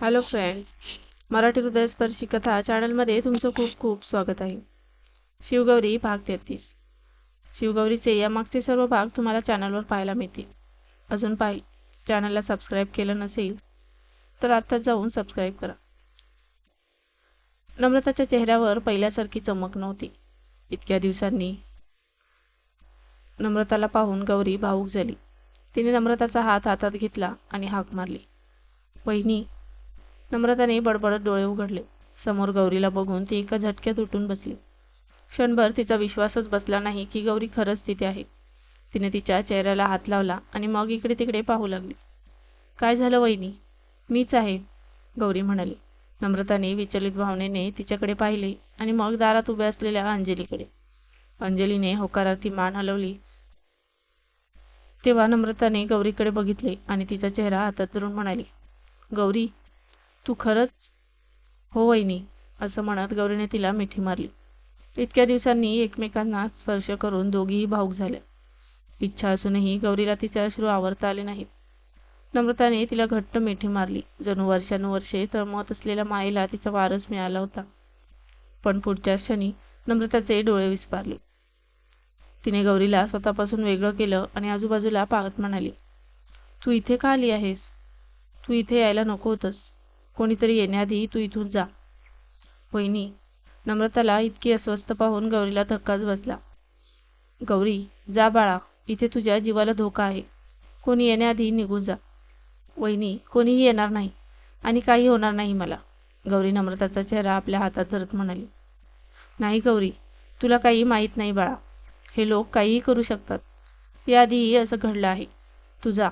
Hello friend Marathi हृदयस्पर्शी कथा चॅनलमध्ये तुमचं खूप खूप स्वागत आहे. शिवगौरी भाग तेहतीस. शिवगौरीचे यामागचे सर्व भाग तुम्हाला चॅनलवर पाहायला मिळतील. अजून पाहि चॅनलला सबस्क्राईब केलं नसेल तर आत्ताच जाऊन सबस्क्राईब करा. नम्रताच्या चेहऱ्यावर पहिल्यासारखी चमक नव्हती. इतक्या दिवसांनी नम्रताला पाहून गौरी भावूक झाली. तिने नम्रताचा हात हातात घेतला आणि हाक मारली. बहिणी नम्रताने बडबडत डोळे उघडले. समोर गौरीला बघून ती एका झटक्यात उठून बसली. क्षणभर तिचा विश्वासच बसला नाही की गौरी खरंच तिथे आहे. तिने तिच्या चेहऱ्याला हात लावला आणि मग इकडे तिकडे पाहू लागली. काय झालं वहिनी? मीच आहे गौरी म्हणाली. नम्रताने विचलित भावनेने तिच्याकडे पाहिले आणि मग दारात उभ्या असलेल्या अंजलीकडे. अंजलीने होकारार्थी मान हलवली. तेव्हा नम्रताने गौरीकडे बघितले आणि तिचा चेहरा हातात धरून म्हणाली गौरी तू खरंच हो वहिनी असं म्हणत गौरीने तिला मिठी मारली. इतक्या दिवसांनी एकमेकांना स्पर्श करून दोघीही भाऊक झाल्या. इच्छा असूनही गौरीला तिचे अश्रू आवरता आले नाहीत. नम्रताने तिला घट्ट मिठी मारली. जणू वर्षानुवर्षे तळमळत असलेल्या मायेला तिचा वारस मिळाला होता. पण पुढच्या क्षणी नम्रताचे डोळे विस्पारले. तिने गौरीला स्वतःपासून वेगळं केलं आणि आजूबाजूला पाहत म्हणाली तू इथे का आली आहेस? तू इथे यायला नको होतंस. कोणीतरी येण्याआधी तू इथून जा. वहिनी नम्रताला इतकी अस्वस्थ पाहून गौरीला धक्काच बसला. गौरी जा बाळा इथे तुझ्या जीवाला धोका आहे. कोणी येण्याआधी निघून जा. वहिनी कोणीही येणार नाही आणि काही होणार नाही मला. गौरी नम्रताचा चेहरा आपल्या हातात धरत म्हणाली. नाही गौरी तुला काही माहीत नाही बाळा. हे लोक काहीही करू शकतात. याआधीही असं घडलं आहे. तुझा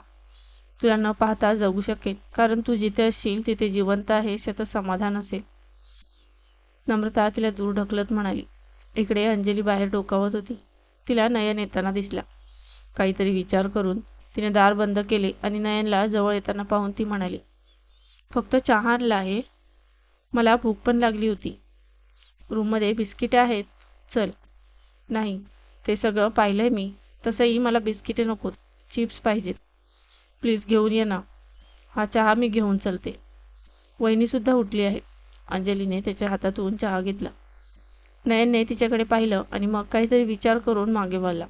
तुला न पाहता जगू शकेल कारण तू जिथे असशील तिथे जिवंत आहे त्याचं समाधान असेल. नम्रता तिला दूर ढकलत म्हणाली. इकडे अंजली बाहेर डोकावत होती. तिला नयन येताना दिसला. काहीतरी विचार करून तिने दार बंद केले आणि नयनला जवळ येताना पाहून ती म्हणाली फक्त चहा आणला आहे. मला भूक पण लागली होती. रूममध्ये बिस्किटे आहेत. चल. नाही ते सगळं पाहिलंय मी. तसंही मला बिस्किटे नकोत चिप्स पाहिजेत. प्लीज घेऊन ये ना. हा चहा मी घेऊन चलते. वहिनीसुद्धा उठली आहे. अंजलीने त्याच्या हातातून चहा घेतला. नयनने तिच्याकडे पाहिलं आणि मग काहीतरी विचार करून मागे वळला.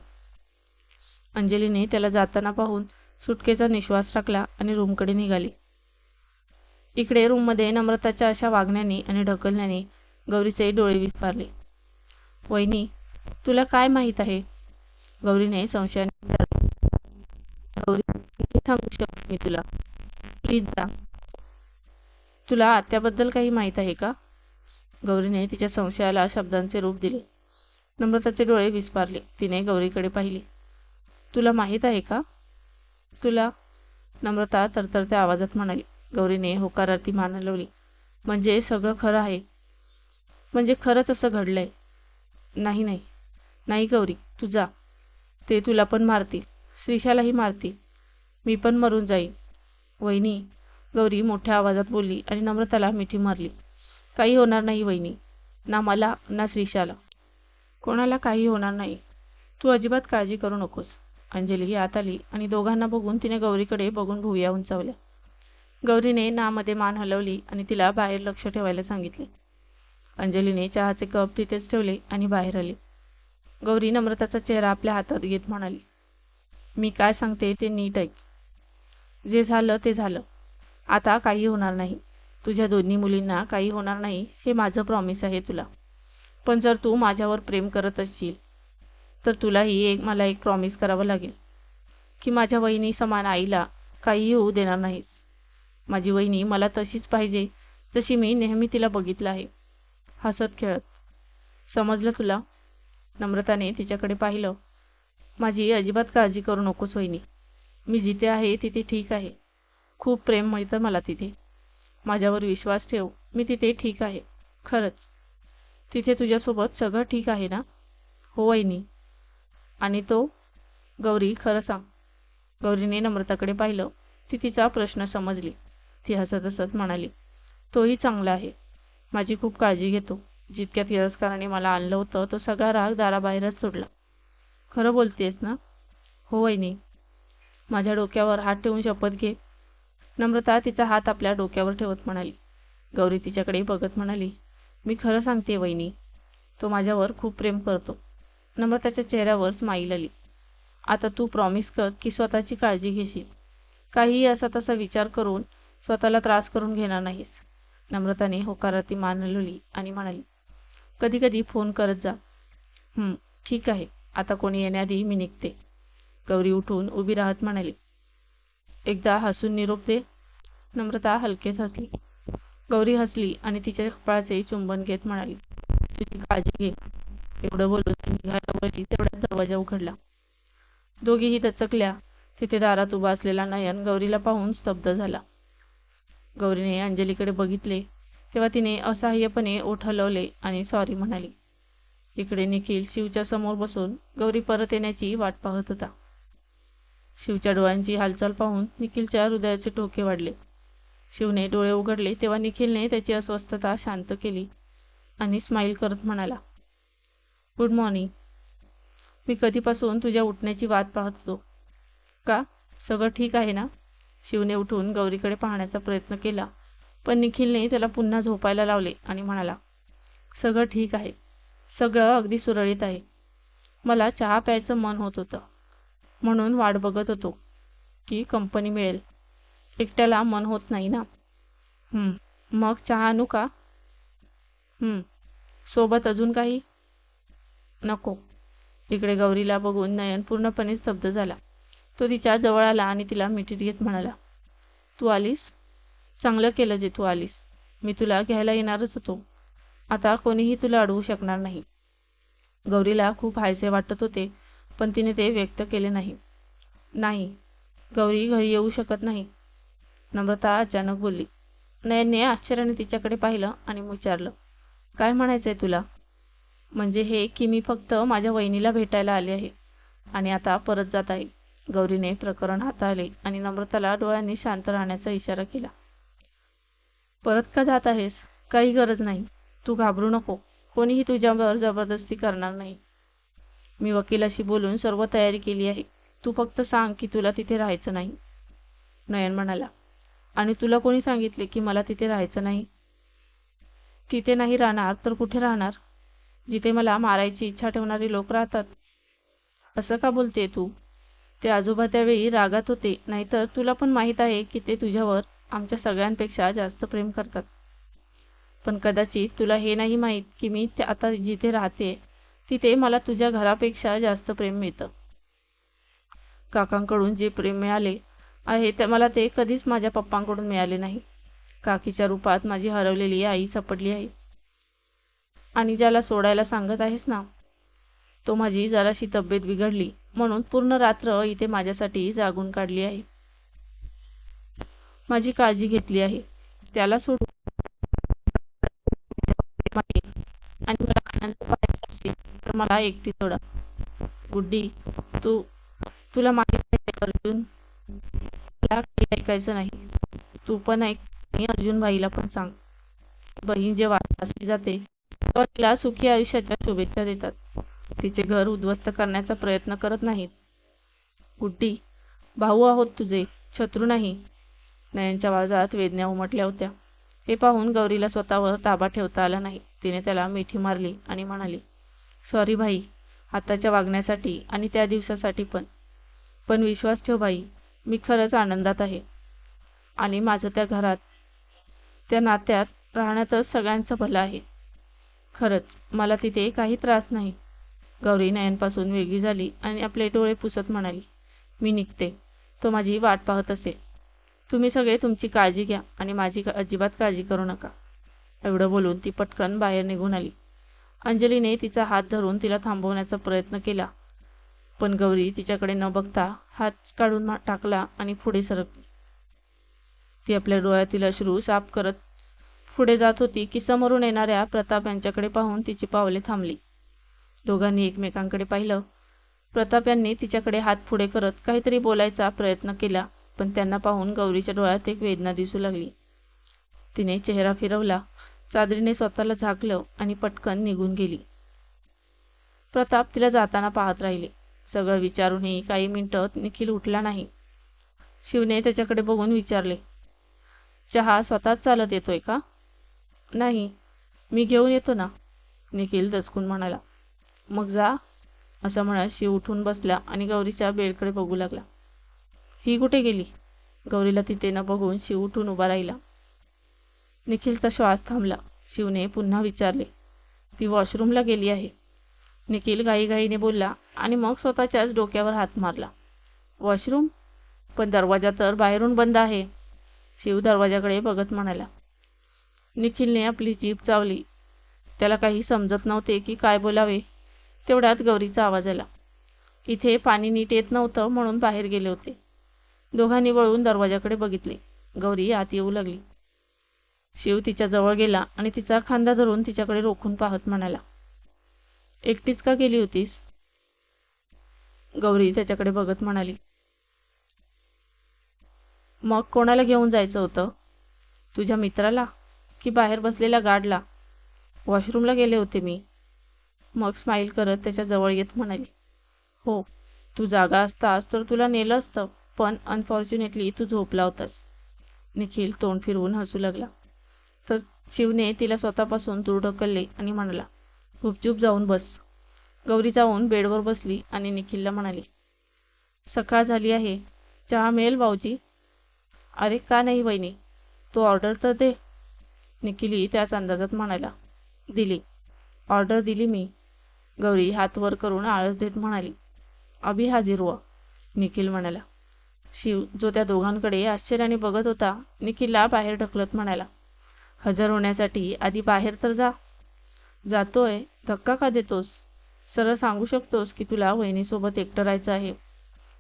अंजलीने त्याला जाताना पाहून सुटकेचा निश्वास टाकला आणि रूमकडे निघाली. इकडे रूममध्ये नम्रताच्या अशा वागण्याने आणि ढकलण्याने गौरीचे डोळे विस्पारले वहिनी तुला काय माहीत आहे? गौरीने संशयाने गौरी सांगू शकते मी तुला. प्लीज जा. तुला आत्याबद्दल काही माहीत आहे का? गौरीने तिच्या संशयाला शब्दांचे रूप दिले. नम्रताचे डोळे विस्पारले. तिने गौरीकडे पाहिले. तुला माहीत आहे का? तुला नम्रता तरतरत्या आवाजात म्हणाली. गौरीने होकारार्थी मान हलवली. म्हणजे सगळं खरं आहे. म्हणजे खरंच असं घडलंय. नाही नाही. नाही गौरी तू जा. ते तुला पण मारतील. श्रीशालाही मारतील. मी पण मरून जाईन. वहिनी गौरी मोठ्या आवाजात बोलली आणि नम्रताला मिठी मारली. काही होणार नाही वहिनी ना मला ना श्रीशाला. कोणाला काही होणार नाही. तू अजिबात काळजी करू नकोस. अंजली आत आली आणि दोघांना बघून तिने गौरीकडे बघून भुवया उंचावल्या. गौरीने नामध्ये मान हलवली आणि तिला बाहेर लक्ष ठेवायला सांगितले. अंजलीने चहाचे कप तिथेच ठेवले आणि बाहेर आले. गौरी नम्रताचा चेहरा आपल्या हातात घेत म्हणाली मी काय सांगते ते नीट ऐक. जे झालं ते झालं. आता काही होणार नाही. तुझ्या दोन्ही मुलींना काही होणार नाही हे माझं प्रॉमिस आहे तुला. पण जर तू माझ्यावर प्रेम करत असशील तर तुलाही एक मला एक प्रॉमिस करावं लागेल की माझ्या वहिनी समान आईला काहीही होऊ देणार नाहीस. माझी वहिनी मला तशीच पाहिजे जशी मी नेहमी तिला बघितलं आहे. हसत खेळत. समजलं तुला? नम्रताने तिच्याकडे पाहिलं. माझी अजिबात काळजी करू नकोस वहिनी. मी जिथे आहे तिथे ठीक आहे. खूप प्रेम मिळतं मला तिथे. माझ्यावर विश्वास ठेव मी तिथे ठीक आहे. खरंच. तिथे तुझ्यासोबत सगळं ठीक आहे ना? हो वहिनी. आणि तो गौरी खरं सांग. गौरीने नम्रताकडे पाहिलं ती तिचा प्रश्न समजली. ती हसत हसत म्हणाली तोही चांगला आहे. माझी खूप काळजी घेतो. जितक्या तिरस्काराने मला आणलं होतं तो सगळा राग दाराबाहेरच सोडला. खरं बोलतेस ना? हो वहिनी. माझ्या डोक्यावर हात ठेवून शपथ घे. नम्रता तिचा हात आपल्या डोक्यावर ठेवत म्हणाली. गौरी तिच्याकडे बघत म्हणाली मी खरं सांगते वहिनी तो माझ्यावर खूप प्रेम करतो. नम्रताच्या चेहऱ्यावर स्माईल आली. आता तू प्रॉमिस कर की स्वतःची काळजी घेशील. काहीही असा तसा विचार करून स्वतःला त्रास करून घेणार नाहीस. नम्रताने होकाराती मान हलवली आणि म्हणाली कधी कधी फोन करत जा. ठीक आहे. आता कोणी येण्याआधी मी निघते. गौरी उठून उभी राहत म्हणाली एकदा हसून निरोप दे. नम्रता हलकेच हसली. गौरी हसली आणि तिच्या कपाळाचे चुंबन घेत म्हणाली तुझी काळजी घे. एवढं बोलून ती निघायला वळली तेवढ्यात दरवाजा उघडला. दोघीही दचकल्या. तिथे दारात उभा असलेला नयन गौरीला पाहून स्तब्ध झाला. गौरीने अंजलीकडे बघितले तेव्हा तिने असहाय्यपणे ओठ हलवले आणि सॉरी म्हणाली. इकडे निखिल शिवच्या समोर बसून गौरी परत येण्याची वाट पाहत होता. शिवच्या डोळ्यांची हालचाल पाहून निखिलच्या हृदयाचे ठोके वाढले. शिवने डोळे उघडले तेव्हा निखिलने त्याची अस्वस्थता शांत केली आणि स्माईल करत म्हणाला गुड मॉर्निंग मी कधीपासून तुझ्या उठण्याची वाट पाहत होतो. का? सगळं ठीक आहे ना? शिवने उठून गौरीकडे पाहण्याचा प्रयत्न केला पण निखिलने त्याला पुन्हा झोपायला लावले आणि म्हणाला सगळं ठीक आहे. सगळं अगदी सुरळीत आहे. मला चहा प्यायचं मन होत होतं. म्हणून वाट बघत होतो की कंपनी मिळेल. एकट्याला मन होत नाही ना. मग चहा आणू का? सोबत अजून काही? नको. इकडे गौरीला बघून नयन पूर्णपणे स्तब्ध झाला. तो तिच्या जवळ आला आणि तिला मिठीत घेत म्हणाला तू आलीस? चांगलं केलं जे तू आलीस. मी तुला घ्यायला येणारच होतो. आता कोणीही तुला अडवू शकणार नाही. गौरीला खूप हायसे वाटत होते. पण तिने ते व्यक्त केले नाही. नाही. गौरी घरी येऊ शकत नाही. नम्रता अचानक बोलली. नयनने आश्चर्याने तिच्याकडे पाहिलं आणि विचारलं काय म्हणायचंय तुला? म्हणजे हे की मी फक्त माझ्या वहिनीला भेटायला आले आहे आणि आता परत जात आहे. गौरीने प्रकरण हाताळले आणि नम्रताला डोळ्यांनी शांत राहण्याचा इशारा केला. परत का जात आहेस? काही गरज नाही. तू घाबरू नको. कोणीही तुझ्यावर जबरदस्ती करणार नाही. मी वकिलाशी बोलून सर्व तयारी केली आहे. तू फक्त सांग की तुला तिथे राहायचं नाही. नयन म्हणाला. आणि तुला कोणी सांगितले की मला तिथे राहायचं नाही? तिथे नाही राहणार तर कुठे राहणार? जिथे मला मारायची इच्छा ठेवणारी लोक राहतात. असं का बोलते तू? ते आजोबा त्यावेळी रागात होते. नाहीतर तुला पण माहीत आहे की ते तुझ्यावर आमच्या सगळ्यांपेक्षा जास्त प्रेम करतात. पण कदाचित तुला हे नाही माहीत की मी आता जिथे राहते तिथे मला तुझ्या घरापेक्षा जास्त प्रेम मिळतं. काकांकडून जे प्रेम मिळाले आहे ते मला ते कधीच माझ्या पप्पांकडून मिळाले नाही. काकीच्या रूपात माझी हरवलेली आई सापडली आहे. आणि ज्याला सोडायला सांगत आहेस ना तो माझी जराशी तब्येत बिघडली म्हणून पूर्ण रात्र इथे माझ्यासाठी जागून काढली आहे. माझी काळजी घेतली आहे. त्याला सोडू आणि मला आनंद पाहायचा असेल तर मला एकटी सोडा. गुड्डी तू तुला माहीत अर्जुन? तुला ऐकायचं नाही. तू पण ऐक अर्जुन भाईला पण सांग. बहीण जेव्हा वाचली जाते तेव्हा तिला सुखी आयुष्याच्या शुभेच्छा देतात. तिचे घर उद्ध्वस्त करण्याचा प्रयत्न करत नाहीत. गुड्डी भाऊ आहोत तुझे शत्रू नाही. नयनच्या आवाजात वेदना उमटल्या होत्या. हे पाहून गौरीला स्वतःवर ताबा ठेवता आला नाही. तिने त्याला मिठी मारली आणि म्हणाली सॉरी भाई आताच्या वागण्यासाठी आणि त्या दिवसासाठी पण. पण विश्वास ठेव बाई मी खरंच आनंदात आहे. आणि माझं त्या घरात त्या नात्यात राहण्यातच सगळ्यांचं भलं आहे. खरंच मला तिथे काही त्रास नाही. गौरी नयनपासून वेगळी झाली आणि आपले डोळे पुसत म्हणाली मी निघते. तो माझी वाट पाहत असेल तुम्ही सगळे तुमची काळजी घ्या आणि माझी अजिबात काळजी करू नका. एवढं बोलून ती पटकन बाहेर निघून आली. अंजलीने तिचा हात धरून तिला थांबवण्याचा प्रयत्न केला. पण गौरी तिच्याकडे न बघता हात काढून टाकला आणि पुढे सरकली ती आपल्या डोळ्यातील अश्रू साफ करत पुढे जात होती की समोरून येणाऱ्या प्रताप यांच्याकडे पाहून तिची पावले थांबली. दोघांनी एकमेकांकडे पाहिलं. प्रताप यांनी तिच्याकडे हात पुढे करत काहीतरी बोलायचा प्रयत्न केला पण त्यांना पाहून गौरीच्या डोळ्यात एक वेदना दिसू लागली. तिने चेहरा फिरवला. चादरीने स्वतःला झाकलं आणि पटकन निघून गेली. प्रताप तिला जाताना पाहत राहिले. सगळं विचारूनही काही मिनिटं निखिल उठला नाही. शिवने त्याच्याकडे बघून विचारले चहा स्वतःच चालत येतोय का? नाही मी घेऊन येतो ना निखिल दचकून म्हणाला. मग जा असं म्हणत शिव उठून बसला आणि गौरीच्या बेडकडे बघू लागला. ही कुठे गेली? गौरीला तिथे न बघून शिव उठून उभा राहिला. निखिलचा श्वास थांबला. शिवने पुन्हा विचारले ती वॉशरूमला गेली आहे. निखिल घाईघाईने बोलला आणि मग स्वतःच्याच डोक्यावर हात मारला. वॉशरूम? पण दरवाजा तर बाहेरून बंद आहे. शिव दरवाजाकडे बघत म्हणाला. निखिलने आपली जीभ चावली. त्याला काही समजत नव्हते की काय बोलावे. तेवढ्यात गौरीचा आवाज आला. इथे पाणी नीट येत नव्हतं म्हणून बाहेर गेले होते. दोघांनी वळून दरवाजाकडे बघितले. गौरी आत येऊ लागली. शिव तिच्या जवळ गेला आणि तिचा खांदा धरून तिच्याकडे रोखून पाहत म्हणाला एकटीच का गेली होतीस? गौरी त्याच्याकडे बघत म्हणाली मग कोणाला घेऊन जायचं होतं? तुझ्या मित्राला की बाहेर बसलेल्या गार्डला वॉशरूमला गेले होते मी. मग स्माईल करत त्याच्याजवळ येत म्हणाली हो तू जागा असतास तर तुला नेलं असतं पण अनफॉर्च्युनेटली तू झोपला होतास. निखिल तोंड फिरवून हसू लागला. तर शिवने तिला स्वतःपासून दूर ढकलले आणि म्हणाला गुपचूप जाऊन बस. गौरी जाऊन बेडवर बसली आणि निखिलला म्हणाली सकाळ झाली आहे. चहा मिळेल भाऊजी? अरे का नाही बहिणी तो ऑर्डर तर दे. निखिली त्याच अंदाजात म्हणाला दिली. ऑर्डर दिली मी. गौरी हात वर करून आळस देत म्हणाली अभि हाजीर व निखिल म्हणाला शिव जो त्या दोघांकडे आश्चर्याने बघत होता निखिलला बाहेर ढकलत म्हणाला हजर होण्यासाठी आधी बाहेर तर जा. जातोय. धक्का का देतोस? सरळ सांगू शकतोस की तुला वहिनीसोबत एकटं राहायचं आहे.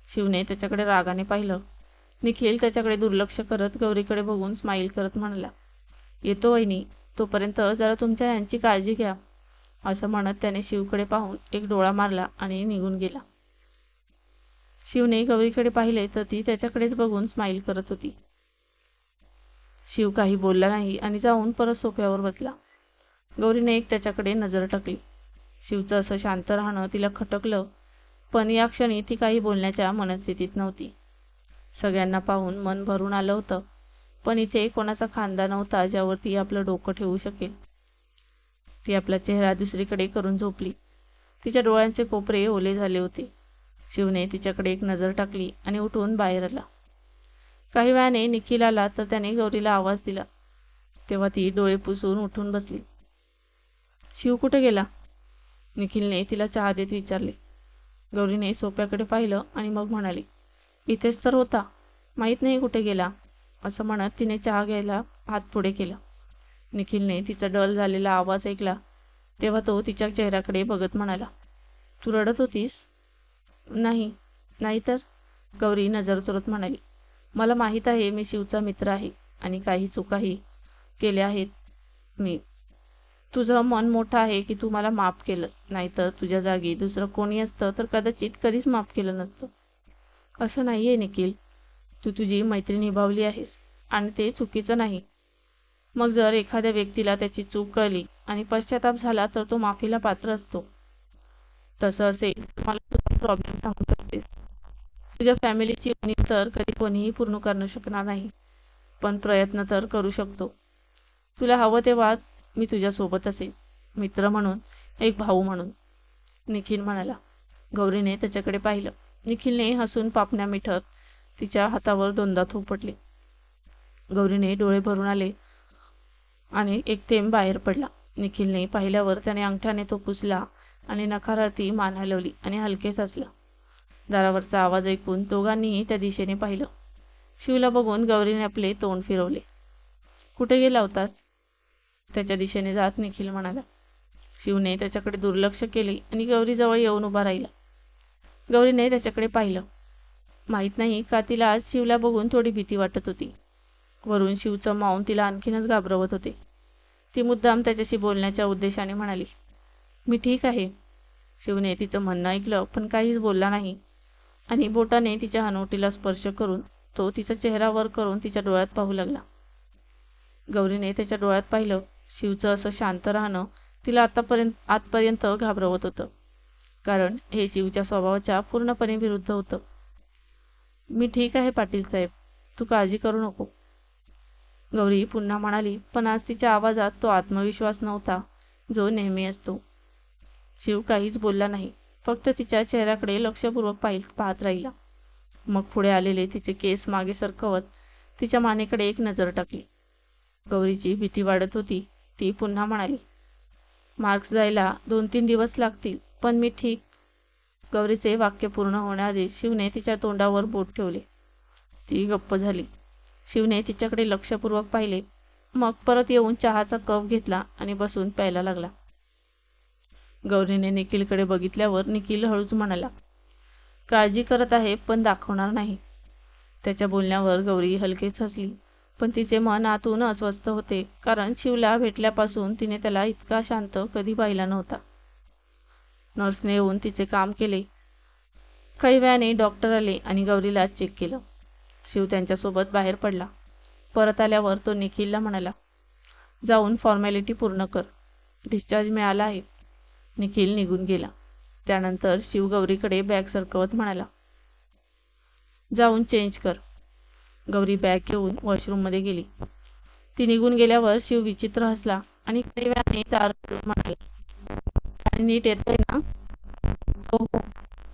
शिवने त्याच्याकडे रागाने पाहिलं. निखिल त्याच्याकडे दुर्लक्ष करत गौरीकडे बघून स्माईल करत म्हणाला येतो वहिनी. तोपर्यंत जरा तुमच्या यांची काळजी घ्या. असं म्हणत त्याने शिवकडे पाहून एक डोळा मारला आणि निघून गेला. शिवने गौरीकडे पाहिले तर ती त्याच्याकडेच बघून स्माईल करत होती. शिव काही बोलला नाही आणि जाऊन परत सोफ्यावर बसला. गौरीने एक त्याच्याकडे नजर टाकली. शिवचं असं शांत राहणं तिला खटकलं पण या क्षणी ती काही बोलण्याच्या मनस्थितीत नव्हती. सगळ्यांना पाहून मन भरून आलं होतं पण इथे कोणाचा खांदा नव्हता ज्यावर ती आपलं डोकं ठेवू शकेल. ती आपला चेहरा दुसरीकडे करून झोपली. तिच्या डोळ्यांचे कोपरे ओले झाले होते. शिवने तिच्याकडे एक नजर टाकली आणि उठून बाहेर आला. काही वेळाने निखिल आला तर त्याने गौरीला आवाज दिला. तेव्हा ती डोळे पुसून उठून बसली. शिव कुठे गेला? निखिलने तिला चहा देत विचारले. गौरीने सोप्याकडे पाहिलं आणि मग म्हणाली इथेच तर होता. माहीत नाही कुठे गेला. असं म्हणत तिने चहा घ्यायला हात पुढे केला. निखिलने तिचा डल झालेला आवाज ऐकला. तेव्हा तो तिच्या चेहऱ्याकडे बघत म्हणाला तू रडत होतीस? नाही. नाहीतर? गौरी नजर चोरत म्हणाली मला माहीत आहे मी शिवचा मित्र आहे आणि काही चुकाही केल्या आहेत मी. तुझं मन मोठं आहे की तू मला माफ केलं नाहीतर तुझ्या जागी दुसरं कोणी असतं तर कदाचित कधीच माफ केलं नसतं. असं नाही आहे निखिल. तू तुझी मैत्री निभावली आहेस आणि ते चुकीचं नाही. मग जर एखाद्या व्यक्तीला त्याची चूक कळली आणि पश्चाताप झाला तर तो माफीला पात्र असतो. तसं असेल मला तुझा प्रॉब्लेम सांगू शकतेस तुझ्या फॅमिलीची उणीव तर कधी कोणीही पूर्ण करणं शकणार नाही. पण प्रयत्न तर करू शकतो. तुला हवं तेव्हा मी तुझ्यासोबत असेल मित्र म्हणून एक भाऊ म्हणून. निखिल म्हणाला. गौरीने त्याच्याकडे पाहिलं. निखिलने हसून पापण्या मिठत तिच्या हातावर दोनदा थोपटले. गौरीने डोळे भरून आले आणि एक थेंब बाहेर पडला. निखिलने पाहिल्यावर त्याने अंगठ्याने तो पुसला आणि नकारार्थी मान हलवली आणि हलकेच हसला दारावरचा आवाज ऐकून दोघांनीही त्या दिशेने पाहिलं. शिवला बघून गौरीने आपले तोंड फिरवले. कुठे गेला होतास? त्याच्या दिशेने जात निखिल म्हणाला. शिवने त्याच्याकडे दुर्लक्ष केले आणि गौरीजवळ येऊन उभा राहिला. गौरीने त्याच्याकडे पाहिलं. माहीत नाही का तिला आज शिवला बघून थोडी भीती वाटत होती. वरून शिवचं माऊन तिला आणखीनच घाबरवत होते. ती मुद्दाम त्याच्याशी बोलण्याच्या उद्देशाने म्हणाली मी ठीक आहे. शिवने तिचं म्हणणं ऐकलं पण काहीच बोलला नाही. आणि बोटाने तिच्या हनवटीला स्पर्श करून तो तिचा चेहरा वर करून तिच्या डोळ्यात पाहू लागला. गौरीने त्याच्या डोळ्यात पाहिलं शिवचं असं शांत राहणं तिला आतापर्यंत आतपर्यंत घाबरवत होतं. कारण हे शिवच्या स्वभावाच्या पूर्णपणे विरुद्ध होतं. मी ठीक आहे पाटील साहेब तू काळजी करू नको. गौरी पुन्हा म्हणाली पण आज तिच्या आवाजात तो आत्मविश्वास नव्हता जो नेहमी असतो. शिव काहीच बोलला नाही. फक्त तिच्या चेहऱ्याकडे लक्षपूर्वक पाहि पाहत राहिला. मग पुढे आलेले तिचे केस मागे सरकवत तिच्या मानेकडे एक नजर टाकली. गौरीची भीती वाढत होती. ती पुन्हा म्हणाली मार्क्स जायला दोन तीन दिवस लागतील पण मी ठीक. गौरीचे वाक्य पूर्ण होण्याआधी शिवने तिच्या तोंडावर बोट ठेवले. ती गप्प झाली. शिवने तिच्याकडे लक्षपूर्वक पाहिले. मग परत येऊन चहाचा कप घेतला आणि बसून प्यायला लागला. गौरीने निखिलकडे बघितल्यावर निखिल हळूच म्हणाला काळजी करत आहे पण दाखवणार नाही. त्याच्या बोलण्यावर गौरी हलकेच हसली पण तिचे मन आतून अस्वस्थ होते कारण शिवला भेटल्यापासून तिने त्याला इतका शांत कधी पाहिला नव्हता. नर्सने येऊन तिचे काम केले. काही वेळाने डॉक्टर आले आणि गौरीला चेक केलं. शिव त्यांच्यासोबत बाहेर पडला. परत आल्यावर तो निखिलला म्हणाला जाऊन फॉर्मॅलिटी पूर्ण कर. डिस्चार्ज मिळाला आहे. निखिल निघून गेला. त्यानंतर शिव गौरीकडे बॅग सरकवत म्हणाला जाऊन चेंज कर. गौरी बॅग घेऊन वॉशरूममध्ये गेली. ती निघून गेल्यावर शिव विचित्र हसला आणि काही वेळाने तार म्हणाला आणि नीट येतोय ना? हो हो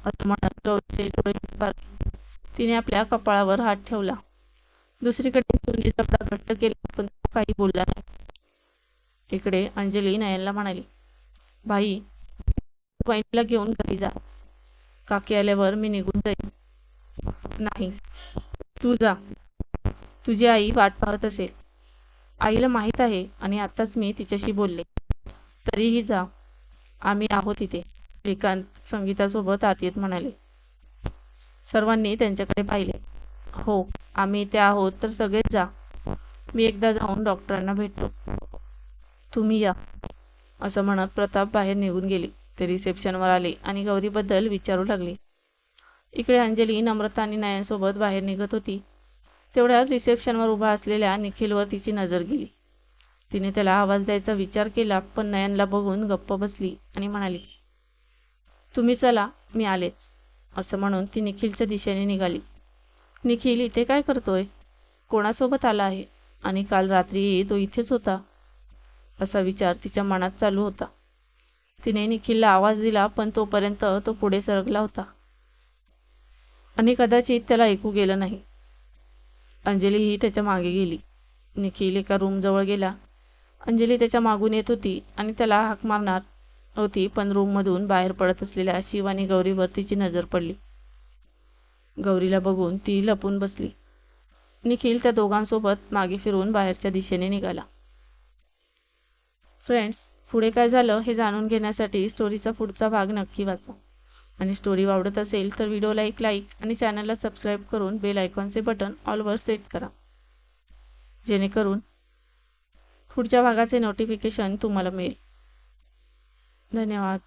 असं म्हणत गौरीचे डोळे तिने आपल्या कपाळावर हात ठेवला. दुसरीकडे शिवने जबडा घट्ट केला पण काही बोलला नाही. इकडे अंजली नयनला म्हणाली भाई वहिनीला घेऊन घरी जा. काकी आल्यावर मी निघून जाईन. नाही तू जा. तुझी आई वाट पाहत असेल. आईला माहीत आहे आणि आताच मी तिच्याशी बोलले. तरीही जा. आम्ही आहोत इथे. श्रीकांत संगीतासोबत आत येत म्हणाले. सर्वांनी त्यांच्याकडे पाहिले. हो आम्ही इथे आहोत तर सगळेच जा. मी एकदा जाऊन डॉक्टरांना भेटतो. तुम्ही या. असं म्हणत प्रताप बाहेर निघून गेले. ते रिसेप्शनवर आले आणि गौरीबद्दल विचारू लागले. इकडे अंजली नम्रता आणि नायांसोबत बाहेर निघत होती. तेवढ्याच रिसेप्शनवर उभा असलेल्या निखिलवर तिची नजर गेली. तिने त्याला आवाज द्यायचा विचार केला पण नयनला बघून गप्प बसली आणि म्हणाली तुम्ही चला मी आलेच असं म्हणून ती निखिलच्या दिशेने निघाली. निखिल इथे काय करतोय? कोणासोबत आला आहे? आणि काल रात्री तो इथेच होता. असा विचार तिच्या मनात चालू होता. तिने निखिलला आवाज दिला पण तोपर्यंत तो पुढे सरकला होता. आणि कदाचित त्याला ऐकू गेलं नाही. अंजली ही त्याच्यामागे गेली. निखिल एका रूमजवळ गेला. अंजली त्याच्या मागून येत होती आणि त्याला हाक मारणार होती पण रूममधून बाहेर पडत असलेल्या शिव आणि गौरीवर तिची नजर पडली. गौरीला बघून ती लपून बसली. निखिल त्या दोघांसोबत मागे फिरून बाहेरच्या दिशेने निघाला. फ्रेंड्स पुढे काय झालं हे जाणून घेण्यासाठी स्टोरीचा पुढचा भाग नक्की वाचा. आणि स्टोरी आवडत असेल तर व्हिडिओला एक लाईक आणि चॅनलला सबस्क्राईब करून बेल आयकॉनचे बटन ऑलवर सेट करा. जेणेकरून पुढच्या भागाचे नोटिफिकेशन तुम्हाला मिळेल. धन्यवाद.